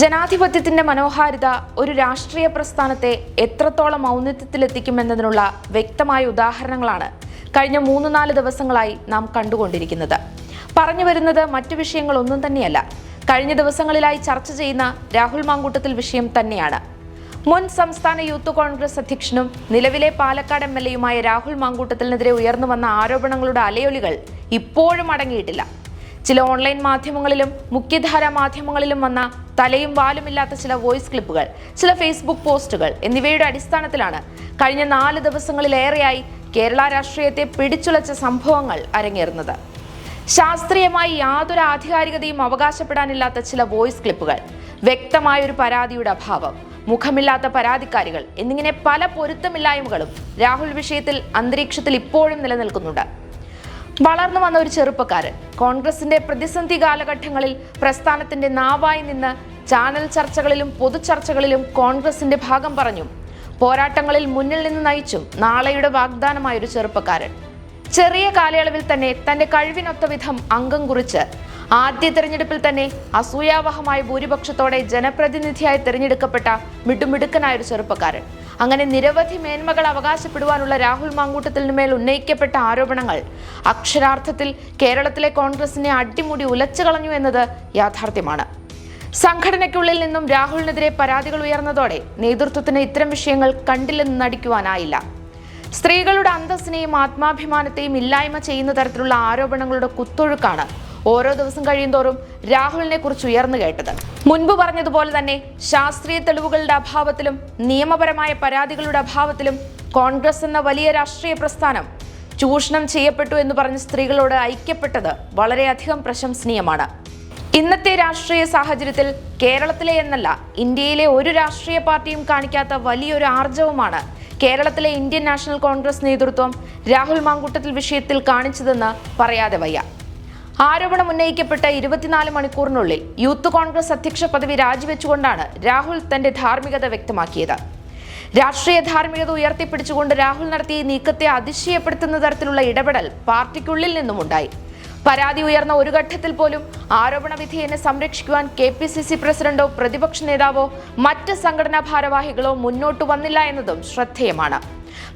ജനാധിപത്യത്തിന്റെ മനോഹാരിത ഒരു രാഷ്ട്രീയ പ്രസ്ഥാനത്തെ എത്രത്തോളം ഔന്നിത്യത്തിലെത്തിക്കുമെന്നതിനുള്ള വ്യക്തമായ ഉദാഹരണങ്ങളാണ് കഴിഞ്ഞ മൂന്ന് നാല് ദിവസങ്ങളായി നാം കണ്ടുകൊണ്ടിരിക്കുന്നത്. പറഞ്ഞു വരുന്നത് മറ്റു വിഷയങ്ങളൊന്നും തന്നെയല്ല. കഴിഞ്ഞ ദിവസങ്ങളിലായി ചർച്ച ചെയ്യുന്ന രാഹുൽ മാങ്കൂട്ടത്തിൽ വിഷയം തന്നെയാണ്. മുൻ സംസ്ഥാന യൂത്ത് കോൺഗ്രസ് അധ്യക്ഷനും നിലവിലെ പാലക്കാട് എം എൽ എയുമായ രാഹുൽ മാങ്കൂട്ടത്തിനെതിരെ ഉയർന്നു വന്ന ആരോപണങ്ങളുടെ അലയൊലികൾ ഇപ്പോഴും അടങ്ങിയിട്ടില്ല. ചില ഓൺലൈൻ മാധ്യമങ്ങളിലും മുഖ്യധാര മാധ്യമങ്ങളിലും വന്ന തലയും വാലുമില്ലാത്ത ചില വോയിസ് ക്ലിപ്പുകൾ ചില ഫേസ്ബുക്ക് പോസ്റ്റുകൾ എന്നിവയുടെ അടിസ്ഥാനത്തിലാണ് കഴിഞ്ഞ നാല് ദിവസങ്ങളിലേറെയായി കേരള രാഷ്ട്രീയത്തെ പിടിച്ചുലച്ച സംഭവങ്ങൾ അരങ്ങേറുന്നത്. ശാസ്ത്രീയമായി യാതൊരു ആധികാരികതയും അവകാശപ്പെടാനില്ലാത്ത ചില വോയിസ് ക്ലിപ്പുകൾ വ്യക്തമായൊരു പരാതിയുടെ അഭാവം മുഖമില്ലാത്ത പരാതിക്കാരികൾ എന്നിങ്ങനെ പല പൊരുത്തമില്ലായ്മകളും രാഹുൽ വിഷയത്തിൽ അന്തരീക്ഷത്തിൽ ഇപ്പോഴും നിലനിൽക്കുന്നുണ്ട്. വളർന്നു വന്ന ഒരു ചെറുപ്പക്കാരൻ. കോൺഗ്രസിന്റെ പ്രതിസന്ധി കാലഘട്ടങ്ങളിൽ പ്രസ്ഥാനത്തിന്റെ നാവായി നിന്ന് ചാനൽ ചർച്ചകളിലും പൊതുചർച്ചകളിലും കോൺഗ്രസിന്റെ ഭാഗം പറഞ്ഞു. പോരാട്ടങ്ങളിൽ മുന്നിൽ നിന്ന് നയിച്ചും നാളെയുടെ വാഗ്ദാനമായ ഒരു ചെറുപ്പക്കാരൻ. ചെറിയ കാലയളവിൽ തന്നെ തന്റെ കഴിവിനൊത്ത വിധം അംഗം കുറിച്ച് ആദ്യ തെരഞ്ഞെടുപ്പിൽ തന്നെ അസൂയാവഹമായ ഭൂരിപക്ഷത്തോടെ ജനപ്രതിനിധിയായി തിരഞ്ഞെടുക്കപ്പെട്ട മിടുമിടുക്കനായ ഒരു ചെറുപ്പക്കാരൻ. അങ്ങനെ നിരവധി മേന്മകൾ അവകാശപ്പെടുവാനുള്ള രാഹുൽ മാങ്കൂട്ടത്തിന് മേൽ ഉന്നയിക്കപ്പെട്ട ആരോപണങ്ങൾ. അക്ഷരാർത്ഥത്തിൽ കേരളത്തിലെ കോൺഗ്രസിനെ അടിമുടി ഉലച്ചു കളഞ്ഞു എന്നത് യാഥാർത്ഥ്യമാണ്. സംഘടനയ്ക്കുള്ളിൽ നിന്നും രാഹുലിനെതിരെ പരാതികൾ ഉയർന്നതോടെ നേതൃത്വത്തിന് ഇത്തരം വിഷയങ്ങൾ കണ്ടില്ലെന്ന് നടിക്കുവാനായില്ല. സ്ത്രീകളുടെ അന്തസ്സിനെയും ആത്മാഭിമാനത്തെയും ഇല്ലായ്മ ചെയ്യുന്ന തരത്തിലുള്ള ആരോപണങ്ങളുടെ കുത്തൊഴുക്കാണ് ഓരോ ദിവസം കഴിയുന്തോറും രാഹുലിനെ കുറിച്ച് ഉയർന്നു കേട്ടത്. മുൻപ് പറഞ്ഞതുപോലെ തന്നെ ശാസ്ത്രീയ തെളിവുകളുടെ അഭാവത്തിലും നിയമപരമായ പരാതികളുടെ അഭാവത്തിലും കോൺഗ്രസ് എന്ന വലിയ രാഷ്ട്രീയ പ്രസ്ഥാനം ചൂഷണം ചെയ്യപ്പെട്ടു എന്ന് പറഞ്ഞ് സ്ത്രീകളോട് ഐക്യപ്പെട്ടത് വളരെയധികം പ്രശംസനീയമാണ്. ഇന്നത്തെ രാഷ്ട്രീയ സാഹചര്യത്തിൽ കേരളത്തിലെ എന്നല്ല ഇന്ത്യയിലെ ഒരു രാഷ്ട്രീയ പാർട്ടിയും കാണിക്കാത്ത വലിയൊരു ആർജവമാണ് കേരളത്തിലെ ഇന്ത്യൻ നാഷണൽ കോൺഗ്രസ് നേതൃത്വം രാഹുൽ മാങ്കൂട്ടത്തിൽ വിഷയത്തിൽ കാണിച്ചതെന്ന് പറയാതെ വയ്യ. ആരോപണം ഉന്നയിക്കപ്പെട്ട ഇരുപത്തിനാല് മണിക്കൂറിനുള്ളിൽ യൂത്ത് കോൺഗ്രസ് അധ്യക്ഷ പദവി രാജിവെച്ചുകൊണ്ടാണ് രാഹുൽ തന്റെ ധാർമ്മികത വ്യക്തമാക്കിയത്. രാഷ്ട്രീയ ധാർമ്മികത ഉയർത്തിപ്പിടിച്ചുകൊണ്ട് രാഹുൽ നടത്തിയ നീക്കത്തെ അതിശയപ്പെടുത്തുന്ന തരത്തിലുള്ള ഇടപെടൽ പാർട്ടിക്കുള്ളിൽ നിന്നും ഉണ്ടായി പരാതി ഉയർന്ന ഒരു ഘട്ടത്തിൽ പോലും ആരോപണ വിധേയനെ സംരക്ഷിക്കുവാൻ കെ പി സി സി പ്രസിഡന്റോ പ്രതിപക്ഷ നേതാവോ മറ്റ് സംഘടനാ ഭാരവാഹികളോ മുന്നോട്ട് വന്നില്ല എന്നതും ശ്രദ്ധേയമാണ്.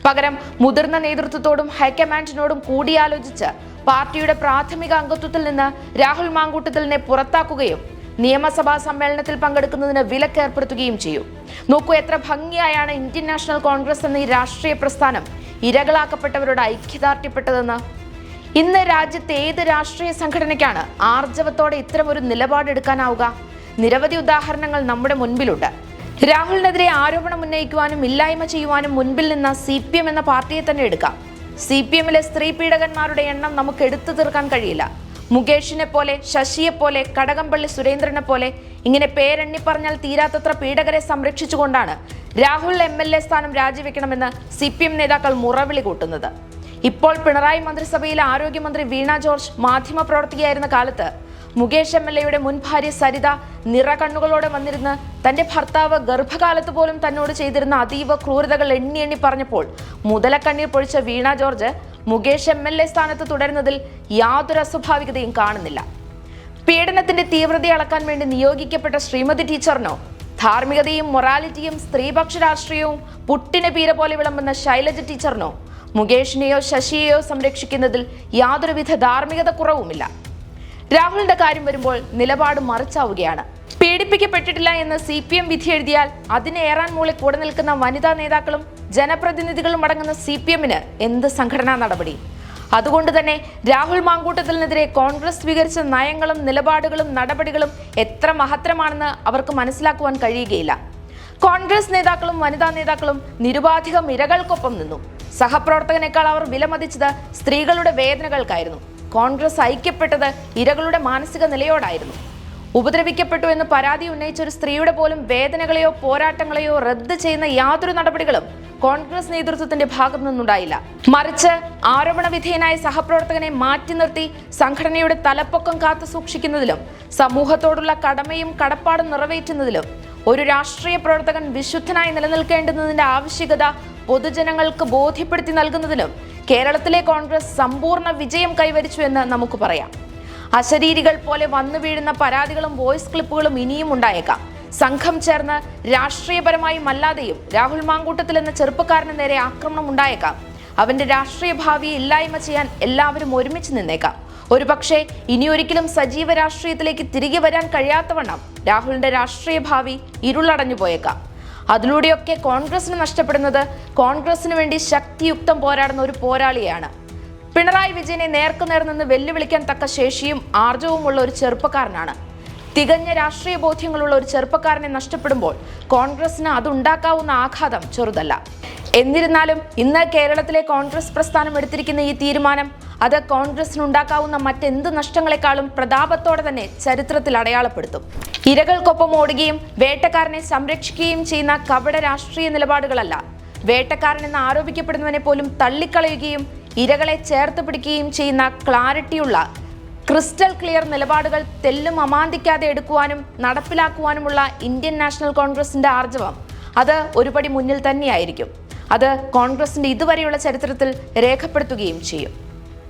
പകരം മുതിർന്ന നേതൃത്വത്തോടും ഹൈക്കമാൻഡിനോടും കൂടിയാലോചിച്ച് പാർട്ടിയുടെ പ്രാഥമിക അംഗത്വത്തിൽ നിന്ന് രാഹുൽ മാങ്കൂട്ടത്തിലിനെ പുറത്താക്കുകയും നിയമസഭാ സമ്മേളനത്തിൽ പങ്കെടുക്കുന്നതിന് വിലക്ക് ഏർപ്പെടുത്തുകയും ചെയ്യും. നോക്കൂ എത്ര ഭംഗിയായാണ് ഇന്ത്യൻ നാഷണൽ കോൺഗ്രസ് എന്ന ഈ രാഷ്ട്രീയ പ്രസ്ഥാനം ഇരകളാക്കപ്പെട്ടവരോട് ഐക്യദാർഢ്യപ്പെട്ടതെന്ന്. ഇന്ന് രാജ്യത്തെ ഏത് രാഷ്ട്രീയ സംഘടനയ്ക്കാണ് ആർജവത്തോടെ ഇത്തരമൊരു നിലപാടെടുക്കാനാവുക? നിരവധി ഉദാഹരണങ്ങൾ നമ്മുടെ മുൻപിലുണ്ട്. രാഹുലിനെതിരെ ആരോപണം ഉന്നയിക്കുവാനും ഇല്ലായ്മ ചെയ്യുവാനും മുൻപിൽ നിന്ന സി എന്ന പാർട്ടിയെ തന്നെ എടുക്കാം. സി പി എമ്മിലെ സ്ത്രീ പീഡകന്മാരുടെ എണ്ണം നമുക്ക് എടുത്തു തീർക്കാൻ കഴിയില്ല. മുകേഷിനെ പോലെ ശശിയെ പോലെ കടകംപള്ളി സുരേന്ദ്രനെ പോലെ ഇങ്ങനെ പേരെണ്ണി പറഞ്ഞാൽ തീരാത്തത്ര പീഡകരെ സംരക്ഷിച്ചുകൊണ്ടാണ് രാഹുൽ എം എൽ എ സ്ഥാനം രാജിവെക്കണമെന്ന് സി പി എം നേതാക്കൾ മുറവിളി കൂട്ടുന്നത്. ഇപ്പോൾ പിണറായി മന്ത്രിസഭയിലെ ആരോഗ്യമന്ത്രി വീണ ജോർജ് മാധ്യമപ്രവർത്തകയായിരുന്ന കാലത്ത് മുകേഷ് എം എൽ എയുടെ മുൻ ഭാര്യ സരിത നിറകണ്ണുകളോടെ വന്നിരുന്ന് തന്റെ ഭർത്താവ് ഗർഭകാലത്ത് പോലും തന്നോട് ചെയ്തിരുന്ന അതീവ ക്രൂരതകൾ എണ്ണി എണ്ണി പറഞ്ഞപ്പോൾ മുതലക്കണ്ണീർ പൊഴിച്ച Veena George Mukesh M L A സ്ഥാനത്ത് തുടരുന്നതിൽ യാതൊരു അസ്വാഭാവികതയും കാണുന്നില്ല. പീഡനത്തിന്റെ തീവ്രത അളക്കാൻ വേണ്ടി നിയോഗിക്കപ്പെട്ട ശ്രീമതി ടീച്ചറിനോ ധാർമ്മികതയും മൊറാലിറ്റിയും സ്ത്രീപക്ഷ രാഷ്ട്രീയവും പുട്ടിന് പീര പോലെ വിളമ്പുന്ന ശൈലജ ടീച്ചറിനോ മുകേഷിനെയോ ശശിയെയോ സംരക്ഷിക്കുന്നതിൽ യാതൊരുവിധ ധാർമ്മികത കുറവുമില്ല. രാഹുലിന്റെ കാര്യം വരുമ്പോൾ നിലപാട് മറിച്ചാവുകയാണ്. പീഡിപ്പിക്കപ്പെട്ടിട്ടില്ല എന്ന് സി പി എം വിധി എഴുതിയാൽ അതിനെ ഏറാൻ മൂളി കൂടെ നിൽക്കുന്ന വനിതാ നേതാക്കളും ജനപ്രതിനിധികളും അടങ്ങുന്ന സി പി എമ്മിന് എന്ത് സംഘടനാ നടപടി? അതുകൊണ്ട് തന്നെ രാഹുൽ മാങ്കൂട്ടത്തിനെതിരെ കോൺഗ്രസ് സ്വീകരിച്ച നയങ്ങളും നിലപാടുകളും നടപടികളും എത്ര മഹത്തരമാണെന്ന് അവർക്ക് മനസ്സിലാക്കുവാൻ കഴിയുകയില്ല. കോൺഗ്രസ് നേതാക്കളും വനിതാ നേതാക്കളും നിരുപാധികം ഇരകൾക്കൊപ്പം നിന്നു. സഹപ്രവർത്തകനേക്കാൾ അവർ വിലമതിച്ചത് സ്ത്രീകളുടെ വേദനകൾക്കായിരുന്നു. കോൺഗ്രസ് ഐക്യപ്പെട്ടത് ഇരകളുടെ മാനസിക നിലയോടായിരുന്നു. ഉപദ്രവിക്കപ്പെട്ടു എന്ന് പരാതി ഉന്നയിച്ച ഒരു സ്ത്രീയുടെ പോലും വേദനകളെയോ പോരാട്ടങ്ങളെയോ റദ്ദ് ചെയ്യുന്ന യാതൊരു നടപടികളും കോൺഗ്രസ് നേതൃത്വത്തിന്റെ ഭാഗത്തു നിന്നുണ്ടായില്ല. മറിച്ച് ആരോപണ വിധേയനായ സഹപ്രവർത്തകനെ മാറ്റി നിർത്തി സംഘടനയുടെ തലപ്പൊക്കം കാത്തു സൂക്ഷിക്കുന്നതിലും സമൂഹത്തോടുള്ള കടമയും കടപ്പാടും നിറവേറ്റുന്നതിലും ഒരു രാഷ്ട്രീയ പ്രവർത്തകൻ വിശുദ്ധനായി നിലനിൽക്കേണ്ടുന്നതിന്റെ ആവശ്യകത പൊതുജനങ്ങൾക്ക് ബോധ്യപ്പെടുത്തി നൽകുന്നതിലും കേരളത്തിലെ കോൺഗ്രസ് സമ്പൂർണ വിജയം കൈവരിച്ചു എന്ന് നമുക്ക് പറയാം. അശരീരികൾ പോലെ വന്നു വീഴുന്ന പരാതികളും വോയിസ് ക്ലിപ്പുകളും ഇനിയും ഉണ്ടായേക്കാം. സംഘം ചേർന്ന് രാഷ്ട്രീയപരമായും അല്ലാതെയും രാഹുൽ മാങ്കൂട്ടത്തിൽ എന്ന ചെറുപ്പക്കാരന് നേരെ ആക്രമണം ഉണ്ടായേക്കാം. അവന്റെ രാഷ്ട്രീയ ഭാവിയെ ഇല്ലായ്മ ചെയ്യാൻ എല്ലാവരും ഒരുമിച്ച് നിന്നേക്കാം. ഒരുപക്ഷെ ഇനിയൊരിക്കലും സജീവ രാഷ്ട്രീയത്തിലേക്ക് തിരികെ വരാൻ കഴിയാത്തവണ്ണം രാഹുലിന്റെ രാഷ്ട്രീയ ഭാവി ഇരുളടഞ്ഞു പോയേക്കാം. അതിലൂടെയൊക്കെ കോൺഗ്രസിന് നഷ്ടപ്പെടുന്നത് കോൺഗ്രസിന് വേണ്ടി ശക്തിയുക്തം പോരാടുന്ന ഒരു പോരാളിയാണ്. പിണറായി വിജയനെ നേർക്കുനേർ നിന്ന് വെല്ലുവിളിക്കാൻ തക്ക ശേഷിയും ആർജവുമുള്ള ഒരു ചെറുപ്പക്കാരനാണ്. തികഞ്ഞ രാഷ്ട്രീയ ബോധ്യങ്ങളുള്ള ഒരു ചെറുപ്പക്കാരനെ നഷ്ടപ്പെടുമ്പോൾ കോൺഗ്രസിന് അതുണ്ടാക്കാവുന്ന ആഘാതം ചെറുതല്ല. എന്നിരുന്നാലും ഇന്ന് കേരളത്തിലെ കോൺഗ്രസ് പ്രസ്ഥാനം എടുത്തിരിക്കുന്ന ഈ തീരുമാനം അത് കോൺഗ്രസിനുണ്ടാക്കാവുന്ന മറ്റെന്ത് നഷ്ടങ്ങളെക്കാളും പ്രതാപത്തോടെ തന്നെ ചരിത്രത്തിൽ അടയാളപ്പെടുത്തും. ഇരകൾക്കൊപ്പം ഓടുകയും വേട്ടക്കാരനെ സംരക്ഷിക്കുകയും ചെയ്യുന്ന കപട രാഷ്ട്രീയ നിലപാടുകളല്ല. വേട്ടക്കാരനെന്ന് ആരോപിക്കപ്പെടുന്നവനെ പോലും തള്ളിക്കളയുകയും ഇരകളെ ചേർത്ത് പിടിക്കുകയും ചെയ്യുന്ന ക്ലാരിറ്റിയുള്ള ക്രിസ്റ്റൽ ക്ലിയർ നിലപാടുകൾ തെല്ലും അമാന്തിക്കാതെ എടുക്കുവാനും നടപ്പിലാക്കുവാനുമുള്ള ഇന്ത്യൻ നാഷണൽ കോൺഗ്രസിന്റെ ആർജവം അത് ഒരുപടി മുന്നിൽ തന്നെയായിരിക്കും. അത് കോൺഗ്രസിന്റെ ഇതുവരെയുള്ള ചരിത്രത്തിൽ രേഖപ്പെടുത്തുകയും ചെയ്യും.